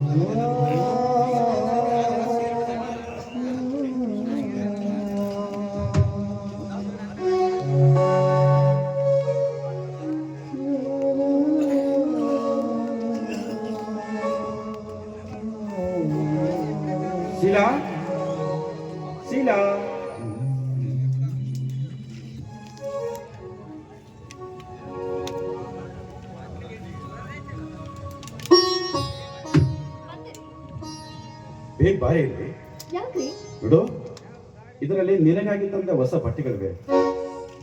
ಶೀಲಾ ಬಾಯಿ ಇಲ್ಲಿ ನೋಡು ಇದರಲ್ಲಿ ನಿನಗಾಗಿ ತಂದ ಹೊಸ ಬಟ್ಟೆಗಳಿವೆ.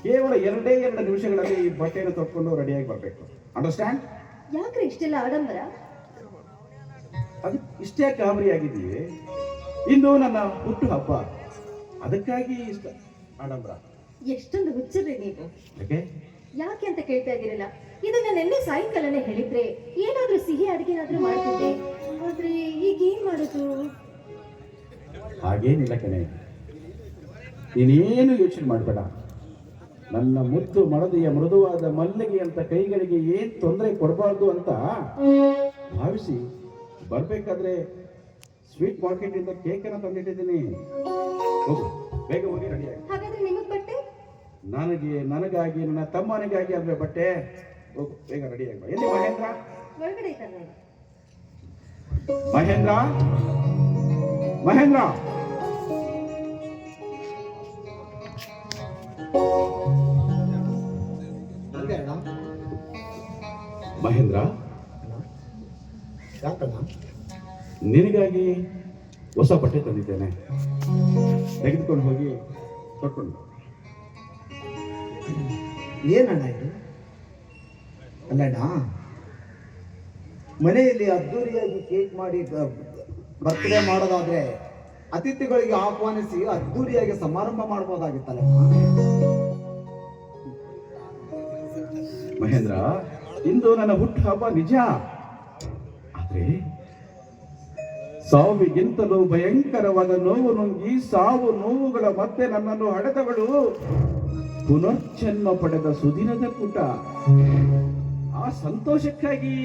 ಕೇವಲ ಎರಡೇ ಎರಡು ನಿಮಿಷಗಳಲ್ಲಿ ಈ ಬಟ್ಟೆಯನ್ನು ತೊಟ್ಕೊಂಡು ರೆಡಿಯಾಗಿ ಬರಬೇಕು. ಅಂಡರ್ಸ್ಟ್ಯಾಂಡ್ ಯಾಕ್ರಿ ಇಷ್ಟೆಲ್ಲ ಆಡಂಬರ? ಅದು ಇಷ್ಟೇ ಗಾಬರಿ ಆಗಿದೆಯೇ? ಇಂದು ನನ್ನ ಹುಟ್ಟು ಹಬ್ಬ. ಅದಕ್ಕಾಗಿ ಇಷ್ಟ ಆಡಂಬರ. ಎಷ್ಟೊಂದು ಹುಚ್ಚರ್ರಿ ನೀವು. ಯಾಕೆ? ಯಾಕೆ ಅಂತ ಕೇಳ್ತಾ ಇದ್ದೀರಲ್ಲ? ನಾನು ನಿನ್ನೆ ಸಾಯಂಕಾಲನೇ ಹೇಳಿದ್ರೆ ಏನಾದ್ರೂ ಸಿಹಿ ಅಡಿಗೆನಾದ್ರೂ ಮಾಡ್ತಿದ್ದೆ. ಆದ್ರೆ ಈಗ ಏನ್ ಮಾಡೋದು? ಹಾಗೇನಿಲ್ಲ ಕಣೆ. ನೀನೇನು ಯೋಚನೆ ಮಾಡಬೇಡ. ನನ್ನ ಮುದ್ದು ಮಡದಿಯ ಮೃದುವಾದ ಮಲ್ಲಿಗೆ ಅಂತ ಕೈಗಳಿಗೆ ಏನ್ ತೊಂದರೆ ಕೊಡಬಾರ್ದು ಅಂತ ಭಾವಿಸಿ ಬರ್ಬೇಕಾದ್ರೆ ಸ್ವೀಟ್ ಮಾರ್ಕೆಟ್ ಇಂದ ಕೇಕ್ ಅನ್ನ ತಂದಿಟ್ಟಿದ್ದೀನಿ. ಹೋಗು ಬೇಗ ಹೋಗಿ ರೆಡಿ ಬಟ್ಟೆ? ನನಗೆ ನನಗಾಗಿ ನನ್ನ ತಮ್ಮನಿಗಾಗಿ ಅಲ್ವೇ ಬಟ್ಟೆ. ಹೋಗು ಬೇಗ ರೆಡಿ ಬಾ. ಎಲ್ಲಿ ಮಹೇಂದ್ರ? ಮಹೇಂದ್ರ? ಮಹೇಂದ್ರ. ಮಹೇಂದ್ರ. ನಿನಗಾಗಿ ಹೊಸ ಬಟ್ಟೆ ತಂದಿದ್ದೇನೆ. ತೆಗೆದುಕೊಂಡು ಹೋಗಿ ತೊಟ್ಕೊಂಡು ಏನಣ್ಣ ಇದು? ಅಲ್ಲಣ್ಣ, ಮನೆಯಲ್ಲಿ ಅದ್ದೂರಿಯಾಗಿ ಕೇಕ್ ಮಾಡಿ ಬರ್ತ್ಡೇ ಮಾಡೋದಾದ್ರೆ ಅತಿಥಿಗಳಿಗೆ ಆಹ್ವಾನಿಸಿ ಅದ್ದೂರಿಯಾಗಿ ಸಮಾರಂಭ ಮಾಡಬಹುದಾಗಿತ್ತಲ್ಲ ಮಹೇಂದ್ರ ಇಂದು ನನ್ನ ಹುಟ್ಟು ಹಬ್ಬ ನಿಜ. ಆದ್ರೆ ಸಾವಿಗಿಂತಲೂ ಭಯಂಕರವಾದ ನೋವು ನುಂಗಿ ಸಾವು ನೋವುಗಳ ಮತ್ತೆ ನನ್ನನ್ನು ಹಡೆದವಳು ಪುನರ್ಜನ್ಮ ಪಡೆದ ಸುದಿನದ ಕೂಟ. ಆ ಸಂತೋಷಕ್ಕಾಗಿ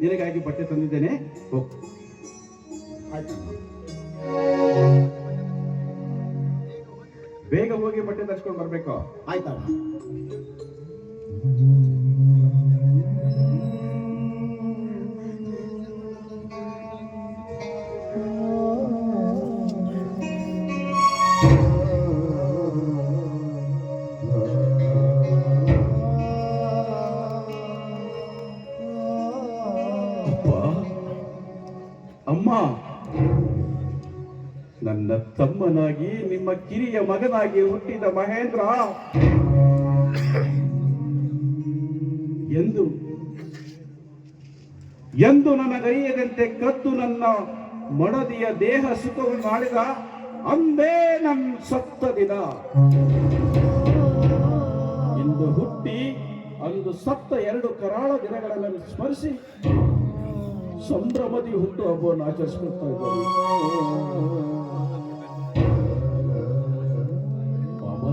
ನಿನಗಾಗಿ ಬಟ್ಟೆ ತಂದಿದ್ದೇನೆ. ಹೋಗು. ಬೇಗ ಹೋಗಿ ಬಟ್ಟೆ ತರ್ಸ್ಕೊಂಡು ಬರ್ಬೇಕು. ಆಯ್ತಣ್ಣ. ತಮ್ಮನಾಗಿ ನಿಮ್ಮ ಕಿರಿಯ ಮಗನಾಗಿ ಹುಟ್ಟಿದ ಮಹೇಂದ್ರ. ಎಂದು ಎಂದು ನನಗರಿಯದಂತೆ ಕತ್ತು ನನ್ನ ಮಡದಿಯ ದೇಹ ಸುಖವನ್ನು ಮಾಡಿದ ಅಂದೇ ನನ್ನ ಸತ್ತ ದಿನ ಇಂದು ಹುಟ್ಟಿ, ಅಂದು ಸತ್ತ ಎರಡು ಕರಾಳ ದಿನಗಳನ್ನು ಸ್ಮರಿಸಿ, ಸಂಭ್ರಮದಿ ಹುಟ್ಟು ಹಬ್ಬವನ್ನು ಆಚರಿಸಿಕೊಳ್ತಾ ಇದ್ದಾರೆ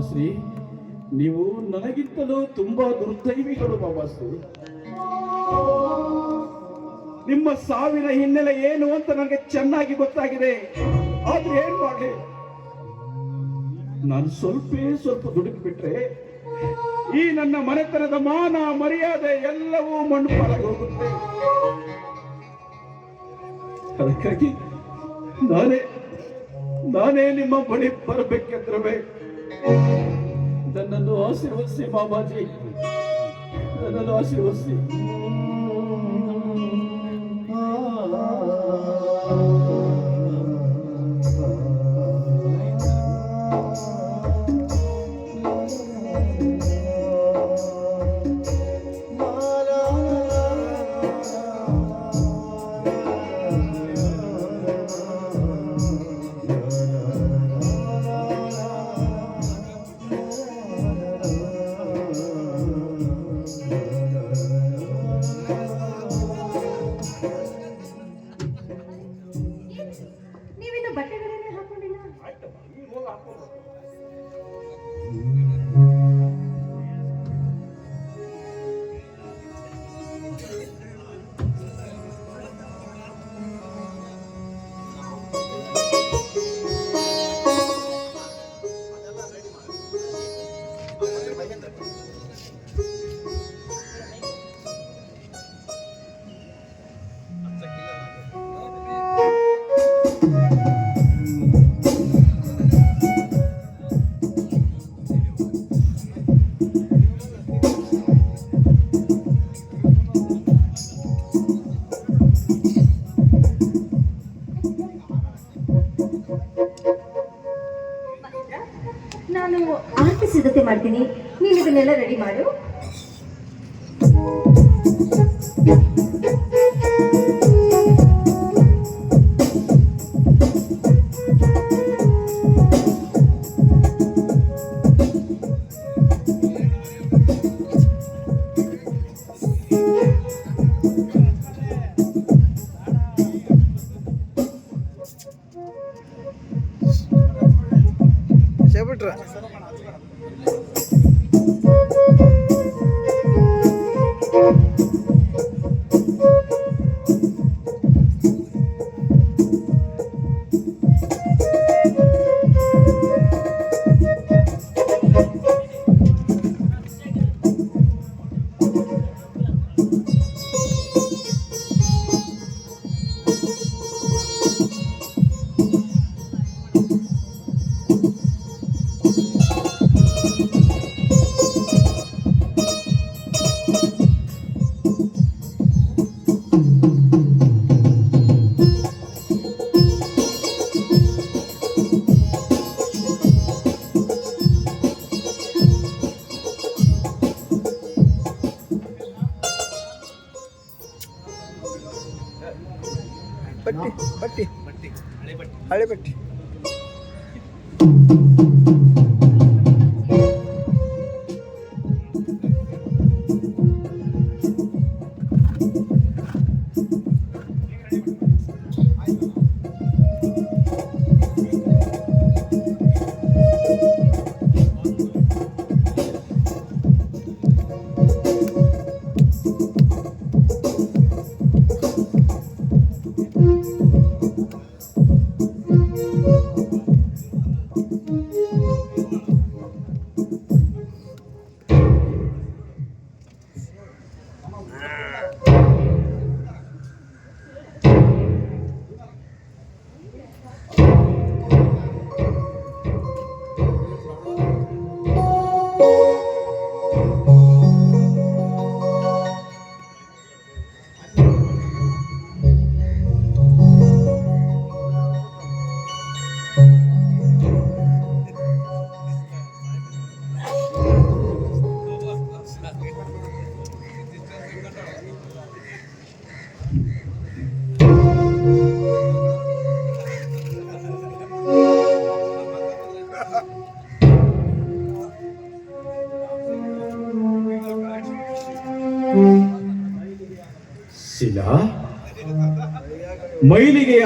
ಬಾಬಾಶ್ರೀ ನೀವು ನನಗಿಂತಲೂ ತುಂಬಾ ದುರ್ದೈವಿಗಳು ಬಾಬಾಶ್ರೀ ನಿಮ್ಮ ಸಾವಿನ ಹಿನ್ನೆಲೆ ಏನು ಅಂತ ನನಗೆ ಚೆನ್ನಾಗಿ ಗೊತ್ತಾಗಿದೆ. ಆದ್ರೆ ಏನ್ ಮಾಡಲಿ? ನಾನು ಸ್ವಲ್ಪ ಸ್ವಲ್ಪ ದುಡುಕಿ ಬಿಟ್ರೆ ಈ ನನ್ನ ಮನೆತನದ ಮಾನ, ಮರ್ಯಾದೆ ಎಲ್ಲವೂ ಮಣ್ಣು ಹೋಗುತ್ತೆ. ಅದಕ್ಕಾಗಿ ನಾನೇ ನಾನೇ ನಿಮ್ಮ ಬಳಿ ಬರಬೇಕೆಂದ್ರೆ ನನ್ನನ್ನು ಆಶೀರ್ವದಿಸಿ ಮಾಮಾಜಿ ನನ್ನನ್ನು ಆಶೀರ್ವದಿಸಿ ನೀವಿನ್ನು ನಾನು ಸೇಬಿಟ್ರ ಬಟ್ಟಿ ಬಟ್ಟಿ ಹಳೆ ಬಟ್ಟಿ ಶಿಲಾ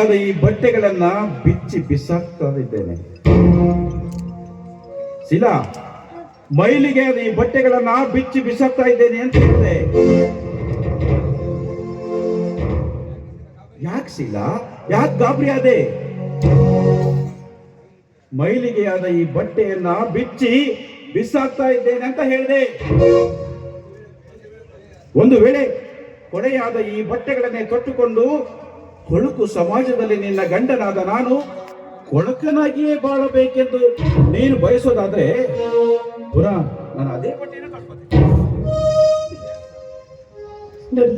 ಮೈಲಿಗೆಯಾದ ಈ ಬಟ್ಟೆಗಳನ್ನ ಬಿಚ್ಚಿ ಬಿಸಾಕ್ತಾ ಇದ್ದೇನೆ ಶಿಲಾ ಮೈಲಿಗೆ ಈ ಬಟ್ಟೆಗಳನ್ನ ಬಿಚ್ಚಿ ಬಿಸಾಕ್ತಾ ಇದ್ದೇನೆ ಅಂತ ಹೇಳಿದೆ ಯಾಕೆ ಶೀಲಾ ಯಾಕೆ ಗಾಬರಿ ಆದೆ ಮೈಲಿಗೆಯಾದ ಈ ಬಟ್ಟೆಯನ್ನ ಬಿಚ್ಚಿ ಬಿಸಾಕ್ತಾ ಇದ್ದೇನೆ ಅಂತ ಹೇಳಿದೆ. ಒಂದು ವೇಳೆ ಕೊಡೆಯಾದ ಈ ಬಟ್ಟೆಗಳನ್ನೇ ತೊಟ್ಟುಕೊಂಡು ಕೊಳುಕು ಸಮಾಜದಲ್ಲಿ ನಿನ್ನ ಗಂಡನಾದ ನಾನು ಕೊಳಕನಾಗಿಯೇ ಬಾಳಬೇಕೆಂದು ನೀನು ಬಯಸೋದಾದ್ರೆ ಪುರ ನಾನು ಅದೇ ಬಟ್ಟೆನ ನೋಡಿ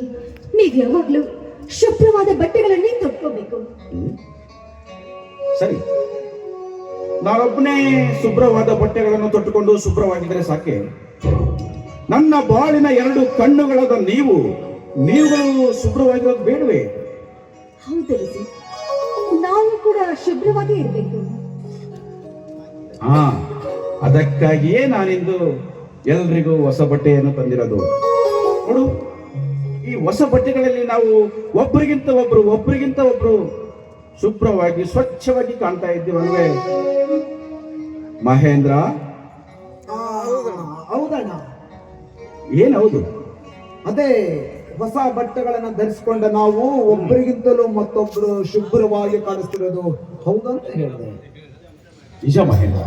ನೀವ್ ಯಾವಾಗ್ಲೂ ಶುಭ್ರವಾದ ಬಟ್ಟೆಗಳನ್ನೇ ತೊಟ್ಕೋಬೇಕು. ಹ್ಮ್. ಸರಿ. ನಾನೊಬ್ಬನೇ ಶುಭ್ರವಾದ ಬಟ್ಟೆಗಳನ್ನು ತೊಟ್ಟುಕೊಂಡು ಶುಭ್ರವಾಗಿದ್ದರೆ ಸಾಕೆ? ನನ್ನ ಬಾಳಿನ ಎರಡು ಕಣ್ಣುಗಳಾದ ನೀವು ನೀವುಗಳು ಶುಭ್ರವಾಗಿರೋದು ಬೇಡವೇ? ಹೌದು ನಾವು ಕೂಡ ಶುಭ್ರವಾಗಿ ಇರಬೇಕು. ಹಾ ಅದಕ್ಕಾಗಿಯೇ ನಾನಿಂದು ಎಲ್ರಿಗೂ ಹೊಸ ಬಟ್ಟೆಯನ್ನು ತಂದಿರೋದು. ನೋಡು ಈ ಹೊಸ ಬಟ್ಟೆಗಳಲ್ಲಿ ನಾವು ಒಬ್ಬರಿಗಿಂತ ಒಬ್ರು ಒಬ್ಬರಿಗಿಂತ ಒಬ್ರು ಶುಭ್ರವಾಗಿ ಸ್ವಚ್ಛವಾಗಿ ಕಾಣ್ತಾ ಇದ್ದೀವಲ್ವೇ ಮಹೇಂದ್ರ? ಹೌದಣ್ಣ. ಏನೌದು ಅದೇ ಹೊಸ ಬಟ್ಟೆಗಳನ್ನ ಧರಿಸಿಕೊಂಡ ನಾವು ಒಬ್ಬರಿಗಿಂತಲೂ ಮತ್ತೊಬ್ರು ಶುಭ್ರವಾಗಿ ಕಾಣಿಸ್ತಿರೋದು ಹೌದಂತ ಹೇಳಿದೆ. ನಿಜ ಮಹೇಂದ್ರ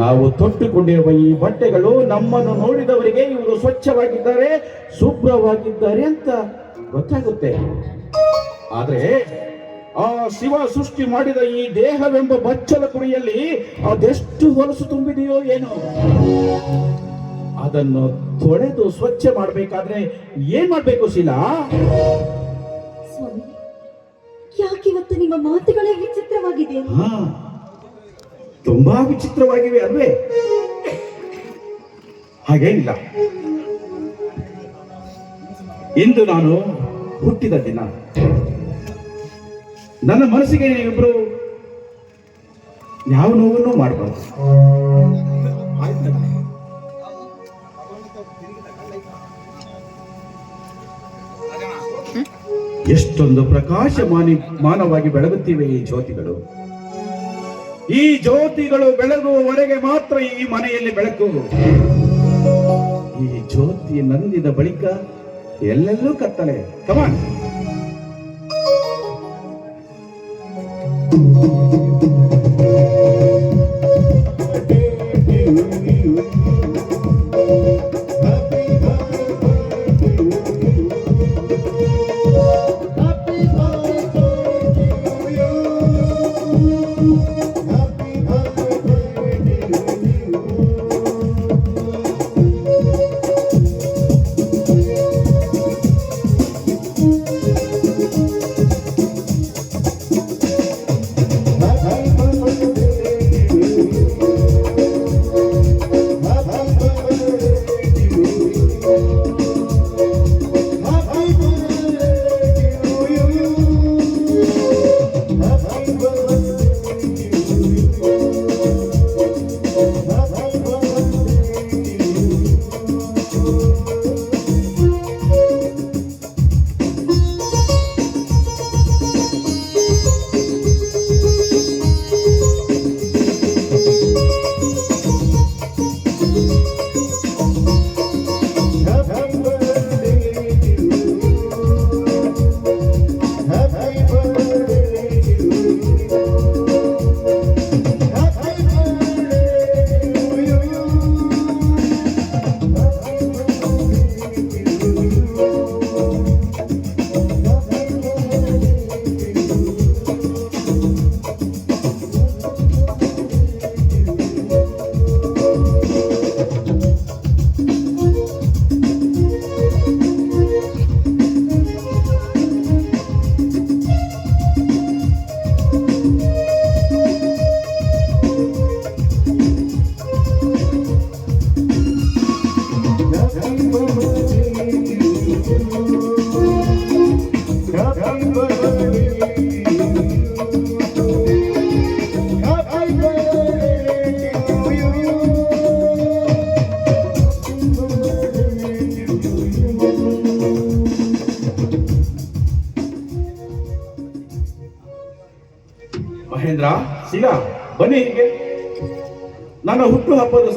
ನಾವು ತೊಟ್ಟುಕೊಂಡಿರುವ ಈ ಬಟ್ಟೆಗಳು ನಮ್ಮನ್ನು ನೋಡಿದವರಿಗೆ ಇವರು ಸ್ವಚ್ಛವಾಗಿದ್ದಾರೆ, ಶುಭ್ರವಾಗಿದ್ದಾರೆ ಅಂತ ಗೊತ್ತಾಗುತ್ತೆ. ಆದ್ರೆ ಆ ಶಿವ ಸೃಷ್ಟಿ ಮಾಡಿದ ಈ ದೇಹವೆಂಬ ಬಚ್ಚಲ ಕುರಿಯಲ್ಲಿ ಅದೆಷ್ಟು ಹೊಲಸು ತುಂಬಿದೆಯೋ ಏನೋ. ಅದನ್ನು ತೊಳೆದು ಸ್ವಚ್ಛ ಮಾಡಬೇಕಾದ್ರೆ ಏನ್ ಮಾಡ್ಬೇಕು ಶೀಲಾ? ಸ್ವಾಮಿ ಯಾಕಿವತ್ತು ನಿಮ್ಮ ಮಾತುಗಳೇ ವಿಚಿತ್ರವಾಗಿದೆ ಹಾ ತುಂಬಾ ವಿಚಿತ್ರವಾಗಿವೆ ಅಲ್ವೇ? ಹಾಗೇನಿಲ್ಲ. ಇಂದು ನಾನು ಹುಟ್ಟಿದ ದಿನ. ನನ್ನ ಮನಸ್ಸಿಗೆ ನೀವಿಬ್ರು ಯಾವ ನೋವನ್ನು ಮಾಡಬಾರ್ದು. ಎಷ್ಟೊಂದು ಪ್ರಕಾಶಮಾನಿ ಮಾನವಾಗಿ ಬೆಳಗುತ್ತಿವೆ ಈ ಜ್ಯೋತಿಗಳು. ಈ ಜ್ಯೋತಿಗಳು ಬೆಳಗುವವರೆಗೆ ಮಾತ್ರ ಈ ಮನೆಯಲ್ಲಿ ಬೆಳಕು. ಈ ಜ್ಯೋತಿ ನಂದಿದ ಬಳಿಕ ಎಲ್ಲೆಲ್ಲೂ ಕತ್ತಲೆ. ಕಮಾನ್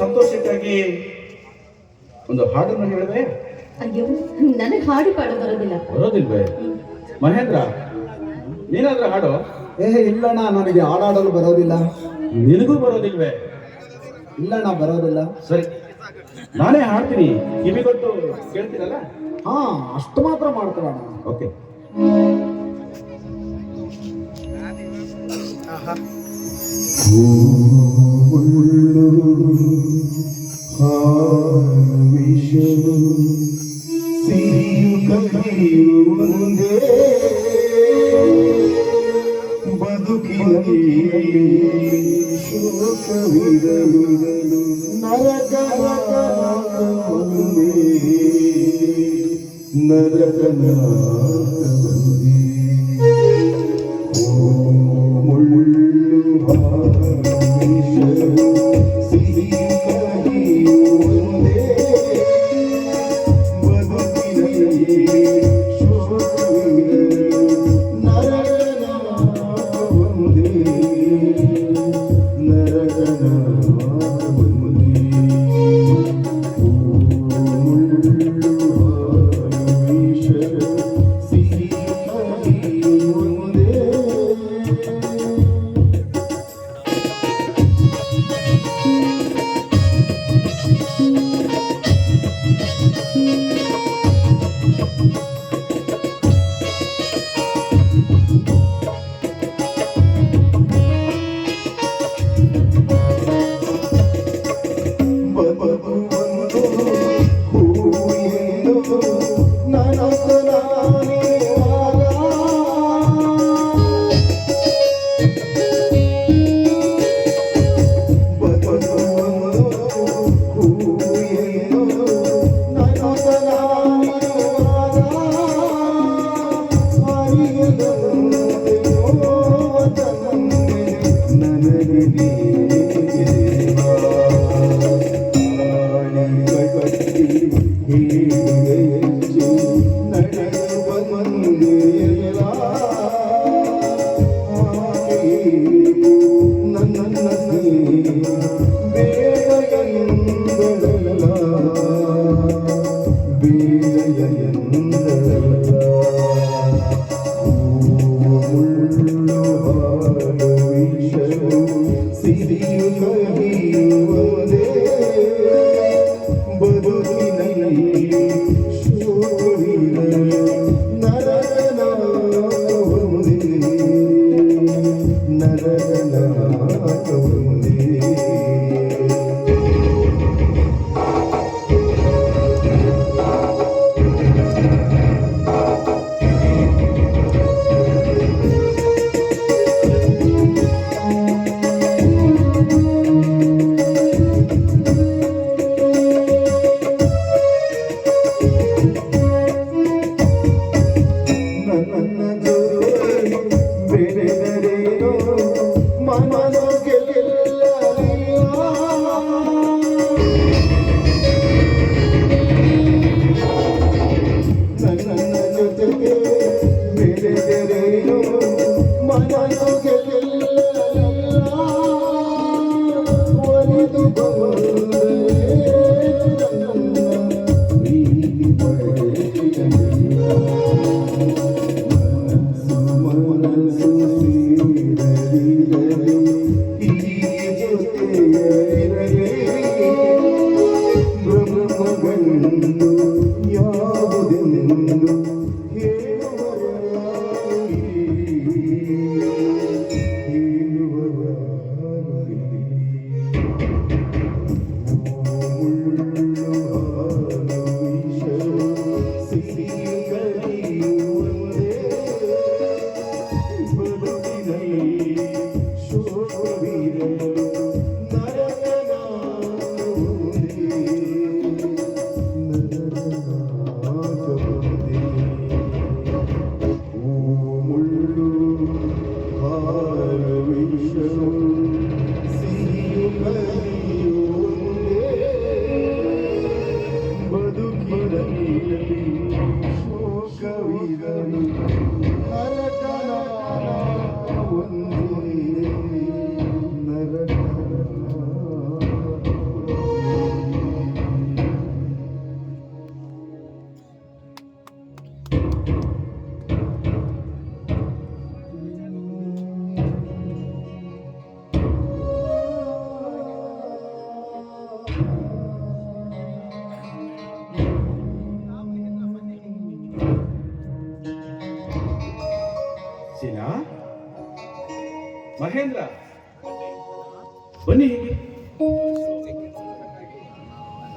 ಸಂತೋಷಕ್ಕಾಗಿ ಒಂದು ಹಾಡನ್ನು ಹೇಳಿದೆ ಅಯ್ಯೋ ನನಗೆ ಹಾಡು ಪಾಡು ಬರೋದಿಲ್ಲ. ಬರೋದಿಲ್ವೇ? ಮಹೇಂದ್ರ ನೀನಾದ್ರೂ ಹಾಡು? ಏ ಇಲ್ಲಣ್ಣ ನನಗೆ ಹಾಡಾಡಲು ಬರೋದಿಲ್ಲ. ನಿನಗೂ ಬರೋದಿಲ್ವೇ? ಇಲ್ಲಣ್ಣ ಬರೋದಿಲ್ಲ. ಸರಿ ನಾನೇ ಹಾಡ್ತೀನಿ. ಕಿವಿಗೊಟ್ಟು ಕೇಳ್ತೀರಲ್ಲ? ಹಾ ಅಷ್ಟು ಮಾತ್ರ ಮಾಡ್ತೀವಣ್ಣ ಓಕೆ. విషము సిరియు కలియు ముందే బతుకినలి శోక విదలుదలు నరక నరక నరక നടന്നു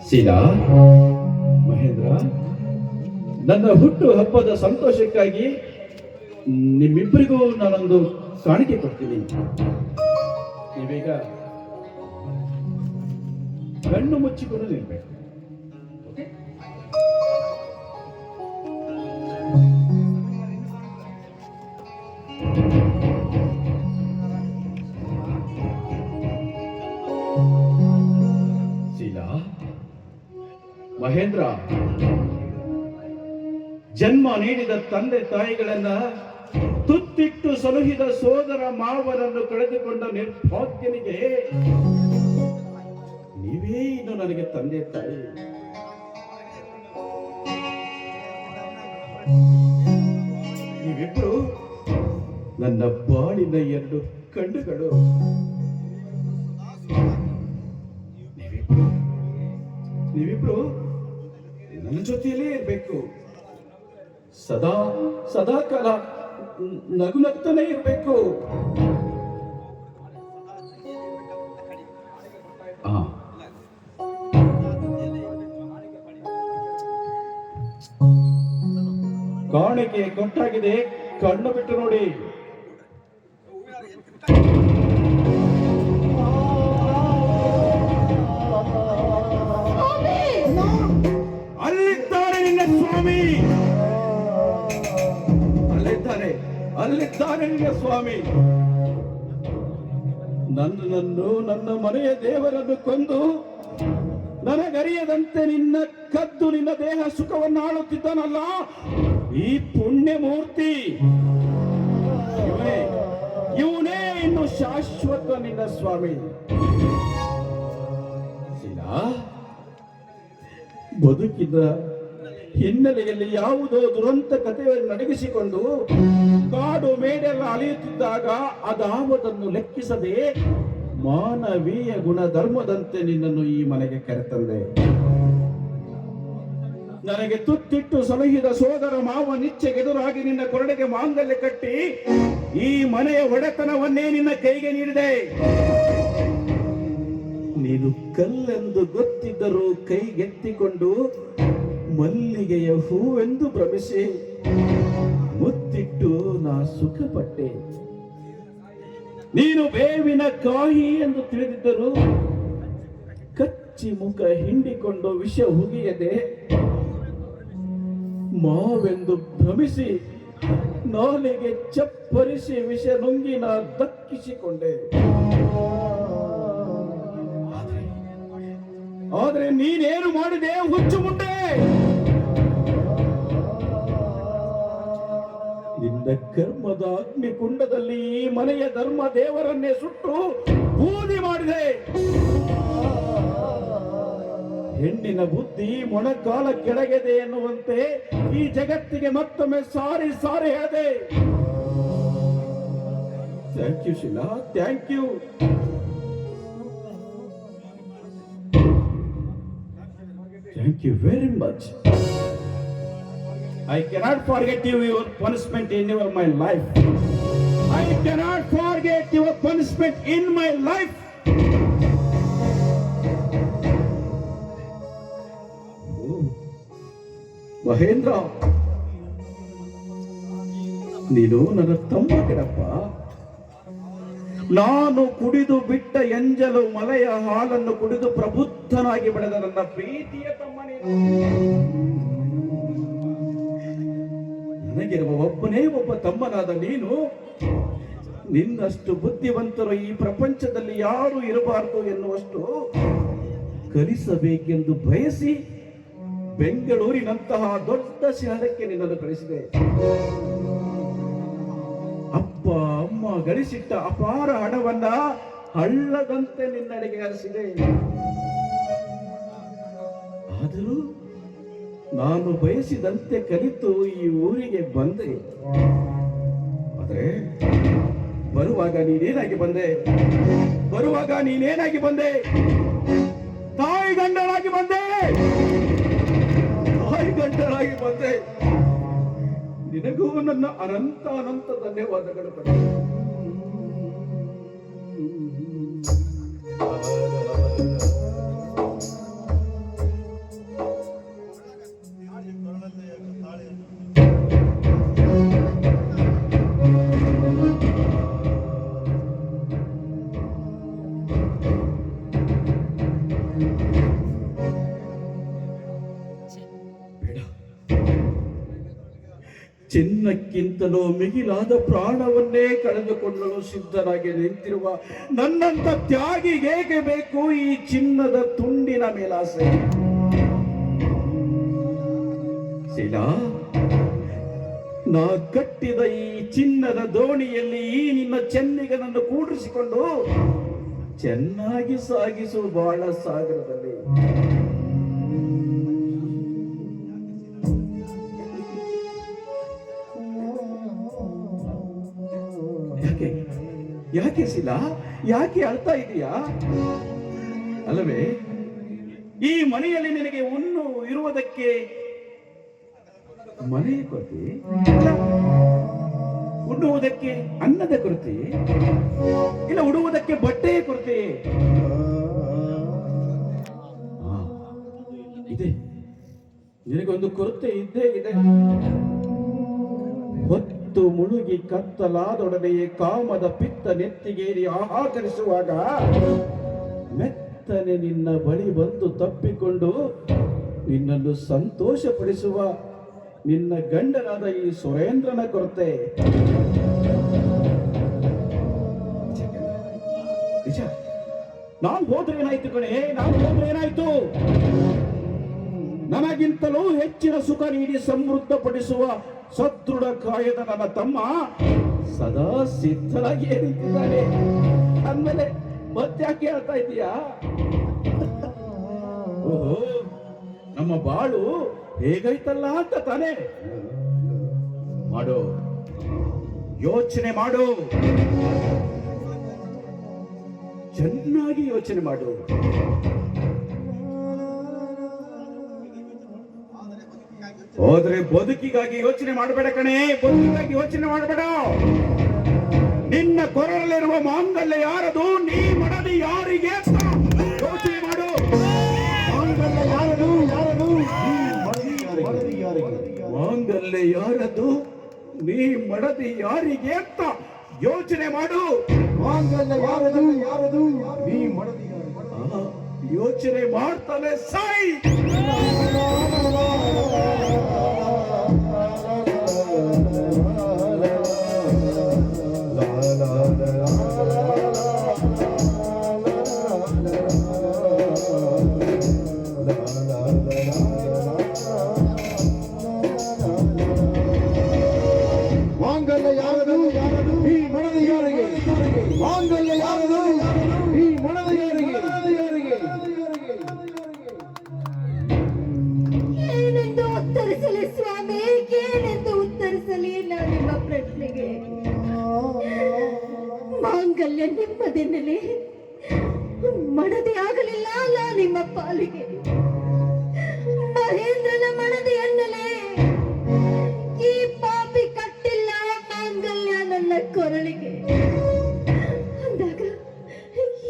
ಶೀಲಾ ಮಹೇಂದ್ರ ನನ್ನ ಹುಟ್ಟು ಹಬ್ಬದ ಸಂತೋಷಕ್ಕಾಗಿ ನಿಮ್ಮಿಬ್ಬರಿಗೂ ನಾನೊಂದು ಕಾಣಿಕೆ ಕೊಡ್ತೀನಿ. ನೀವೀಗ ಕಣ್ಣು ಮುಚ್ಚಿಕೊಂಡು ನಿಲ್ಬೇಕು. ಮಹೇಂದ್ರ, ಜನ್ಮ ನೀಡಿದ ತಂದೆ ತಾಯಿಗಳನ್ನ ತುತ್ತಿಟ್ಟು ಸಲುಹಿದ ಸೋದರ ಮಾವನನ್ನು ಕಳೆದುಕೊಂಡ ನಿರ್ಭಾಗ್ಯನಿಗೆ ನೀವೇ ಇನ್ನು ನನಗೆ ತಂದೆ ತಾಯಿ. ನೀವಿಬ್ರು ನನ್ನ ಬಾಳಿನ ಎರಡು ಕಣ್ಣುಗಳು. ನೀವಿಬ್ರು ನೀವಿಬ್ರು ನನ್ನ ಜೊತೆಯಲ್ಲೇ ಇರಬೇಕು. ಸದಾ ಸದಾ ಕಾಲ ನಗು ನಗ್ತಾನೆ ಇರಬೇಕು ಕಾಣಿಕೆ ಕೊಟ್ಟಾಗಿದೆ ಕಣ್ಣು ಬಿಟ್ಟು ನೋಡಿ. ಅಲ್ಲಿದ್ದಾರೆ ನಿನ್ನ ಸ್ವಾಮಿ. ನನ್ನನ್ನು ನನ್ನ ಮನೆಯ ದೇವರನ್ನು ಕೊಂದು ನನಗರಿಯದಂತೆ ನಿನ್ನ ಕದ್ದು ನಿನ್ನ ದೇಹ ಸುಖವನ್ನು ಆಳುತ್ತಿದ್ದಾನಲ್ಲ ಈ ಪುಣ್ಯ ಮೂರ್ತಿ ಇವನೇ ಇನ್ನು ಶಾಶ್ವತ ನಿನ್ನ ಸ್ವಾಮಿ. ಬದುಕಿದ ಹಿನ್ನೆಲೆಯಲ್ಲಿ ಯಾವುದೋ ದುರಂತ ಕಥೆಯನ್ನು ನಡಗಿಸಿಕೊಂಡು ಕಾಡು ಮೇಡೆಲ್ಲ ಅಲಿಯುತ್ತಿದ್ದಾಗ ಅದಾವುದನ್ನು ಲೆಕ್ಕಿಸದೆ ಮಾನವೀಯ ಗುಣ ಧರ್ಮದಂತೆ ನಿನ್ನನ್ನು ಈ ಮನೆಗೆ ಕರೆತಂದೆ. ನನಗೆ ತುತ್ತಿಟ್ಟು ಸಲಹಿದ ಸೋದರ ಮಾವ ನಿಚ್ಚೆಗೆದುರಾಗಿ ನಿನ್ನ ಕೊರಡೆಗೆ ಮಾಂಗಲ್ಯ ಕಟ್ಟಿ ಈ ಮನೆಯ ಒಡೆತನವನ್ನೇ ನಿನ್ನ ಕೈಗೆ ನೀಡಿದೆ. ನೀನು ಕಲ್ಲೆಂದು ಗೊತ್ತಿದ್ದರೂ ಕೈಗೆತ್ತಿಕೊಂಡು ಮಲ್ಲಿಗೆಯ ಹೂವೆಂದು ಭ್ರಮಿಸಿ ಮುತ್ತಿಟ್ಟು ನಾ ಸುಖಪಟ್ಟೆ. ನೀನು ಬೇವಿನ ಕಾಯಿ ಎಂದು ತಿಳಿದಿದ್ದರು ಕಚ್ಚಿ ಮುಖ ಹಿಂಡಿಕೊಂಡು ವಿಷ ಹುಗಿಯದೆ ಮಾವೆಂದು ಭ್ರಮಿಸಿ ನಾಲಿಗೆ ಚಪ್ಪರಿಸಿ ವಿಷ ನುಂಗಿ ನಾ ದಕ್ಕಿಸಿಕೊಂಡೆ. ಆದರೆ ನೀನೇನು ಮಾಡಿದೆ ಹುಚ್ಚು ಮುಂಡೆ ನಿನ್ನ ಕರ್ಮದ ಅಗ್ನಿಕುಂಡದಲ್ಲಿ ಈ ಮನೆಯ ಧರ್ಮ ದೇವರನ್ನೇ ಸುಟ್ಟು ಬೂದಿ ಮಾಡಿದೆ. ಹೆಣ್ಣಿನ ಬುದ್ಧಿ ಮೊಣಕಾಲ ಕೆಳಗಿದೆ ಎನ್ನುವಂತೆ ಈ ಜಗತ್ತಿಗೆ ಮತ್ತೊಮ್ಮೆ ಸಾರಿ ಸಾರಿ ಹೇಳಿದೆ thank you Sheela. Thank you thank you very much. I cannot forget you your punishment in your my life I cannot forget your punishment in my life Mahendra, ನೀನು ನನ್ನ ತಮ್ಮ ಕಿಡಪ್ಪ ನಾನು ಕುಡಿದು ಬಿಟ್ಟ ಎಂಜಲು ಮಲೆಯ ಹಾಲನ್ನು ಕುಡಿದು ಪ್ರಬುದ್ಧನಾಗಿ ಬೆಳೆದ ನನ್ನ ಪ್ರೀತಿಯ ತಮ್ಮನೇ ನನಗಿರುವ ಒಬ್ಬನೇ ಒಬ್ಬ ತಮ್ಮನಾದ ನೀನು. ನಿನ್ನಷ್ಟು ಬುದ್ಧಿವಂತರು ಈ ಪ್ರಪಂಚದಲ್ಲಿ ಯಾರು ಇರಬಾರದು ಎನ್ನುವಷ್ಟು ಕಲಿಸಬೇಕೆಂದು ಬಯಸಿ ಬೆಂಗಳೂರಿನಂತಹ ದೊಡ್ಡ ಶಹರಕ್ಕೆ ನಿನ್ನನ್ನು ಕಳಿಸಿದೆ. ಅಪ್ಪ, ಅಮ್ಮ ಗಳಿಸಿಟ್ಟ ಅಪಾರ ಹಣವನ್ನ ಹಳ್ಳದಂತೆ ನಿನ್ನಡೆಗೆ ಹರಿಸಿದೆ. ಆದರೂ ನಾನು ಬಯಸಿದಂತೆ ಕಲಿತು ಈ ಊರಿಗೆ ಬಂದೆ. ಆದರೆ ಬರುವಾಗ ನೀನೇನಾಗಿ ಬಂದೆ? ಬರುವಾಗ ನೀನೇನಾಗಿ ಬಂದೆ? ತಾಯಿ ಗಂಡನಾಗಿ ಬಂದೆ. ತಾಯಿ ಗಂಡನಾಗಿ ಬಂದೆ. ನಿನಗೂ ನನ್ನ ಅನಂತ ಅನಂತ ಧನ್ಯವಾದಗಳು ಕಣೆ. ಬೇಡ ಚಿನ್ನಕ್ಕಿಂತಲೂ ಮಿಗಿಲಾದ ಪ್ರಾಣವನ್ನೇ ಕಳೆದುಕೊಳ್ಳಲು ಸಿದ್ಧರಾಗಿ ನಿಂತಿರುವ ನನ್ನಂತ ತ್ಯಾಗಿಗೇಗೆ ಬೇಕು ಈ ಚಿನ್ನದ ತುಂಡಿನ ಮೇಲಾಸೆ? ಶೀಲಾ ನಾ ಕಟ್ಟಿದ ಈ ಚಿನ್ನದ ದೋಣಿಯಲ್ಲಿ ಈ ನಿನ್ನ ಚೆನ್ನಿಗನನ್ನು ಕೂಡಿಸಿಕೊಂಡು ಚೆನ್ನಾಗಿ ಸಾಗಿಸು ಬಾಳ ಸಾಗರದಲ್ಲಿ. ಯಾಕೆ ಶಿಲಾ ಯಾಕೆ ಅಳ್ತಾ ಇದೀಯಾ? ಅಲ್ಲವೇ, ಈ ಮನೆಯಲ್ಲಿ ನಿನಗೆ ಉಣ್ಣು ಇರುವುದಕ್ಕೆ ಮನೆಯ ಕೊರತೆ? ಉಣ್ಣುವುದಕ್ಕೆ ಅನ್ನದ ಕೊರತೆ? ಇಲ್ಲ, ಉಡುವುದಕ್ಕೆ ಬಟ್ಟೆಯ ಕೊರತೆ? ಇದೆ. ನಿನಗೊಂದು ಕೊರತೆ ಇದ್ದೇ ಇದೆ. ಹೊತ್ತು ಮುಳುಗಿ ಕತ್ತಲಾದೊಡನೆಯೇ ಕಾಮದ ಪಿತ್ತ ನೆತ್ತಿಗೇರಿ ಆಹಾಕರಿಸುವಾಗ ಮೆತ್ತನೆ ನಿನ್ನ ಬಳಿ ಬಂದು ತಪ್ಪಿಕೊಂಡು ನಿನ್ನನ್ನು ಸಂತೋಷಪಡಿಸುವ ನಿನ್ನ ಗಂಡನಾದ ಈ ಸುರೇಂದ್ರನ ಕೊರತೆ. ನಿಜ. ನಾನು ಹೋದ್ರೆ ಏನಾಯ್ತು ಕಣೆ? ನಾನು ಹೋದ್ರೆ ಏನಾಯ್ತು? ನನಗಿಂತಲೂ ಹೆಚ್ಚಿನ ಸುಖ ನೀಡಿ ಸಮೃದ್ಧಪಡಿಸುವ ಸದೃಢ ಕಾಯದ ನನ್ನ ತಮ್ಮ ಸದಾ ಸಿದ್ಧರಾಗಿ ನಿಂತಿದ್ದಾನೆ ಅಂದಮೇಲೆ ಮತ್ತ್ಯಾಕೆ ಹೇಳ್ತಾ ಇದೀಯಾ ಓಹೋ, ನಮ್ಮ ಬಾಳು ಹೇಗೈತಲ್ಲ ಅಂತ ತಾನೇ. ಮಾಡು, ಯೋಚನೆ ಮಾಡು. ಚೆನ್ನಾಗಿ ಯೋಚನೆ ಮಾಡು. ಹೋದ್ರೆ ಬದುಕಿಗಾಗಿ ಯೋಚನೆ ಮಾಡಬೇಡ ಕಣೆ, ಬದುಕಿಗಾಗಿ ಯೋಚನೆ ಮಾಡಬೇಡ. ನಿನ್ನ ಕೊರಲಿರುವ ಮಾಂಗಲ್ಯ ಯಾರದು? ನೀ ಮಡದಿ ಯಾರಿಗೆ ಯೋಚನೆ ಮಾಡು. ಮಾಂಗಲ್ಯ ಯಾರದು? ಯಾರದು? ಮಾಂಗಲ್ಯ ಯಾರದು? ನೀ ಮಡದಿ ಯಾರಿಗೆ ಅಂತ ಯೋಚನೆ ಮಾಡು. ಮಾಂಗಲ್ಯ ಯಾರದು? ಯಾರದು? ನೀ ಮಡದಿ ಯೋಚನೆ ಮಾಡ್ತಾನೆ ಸಾಯಿ.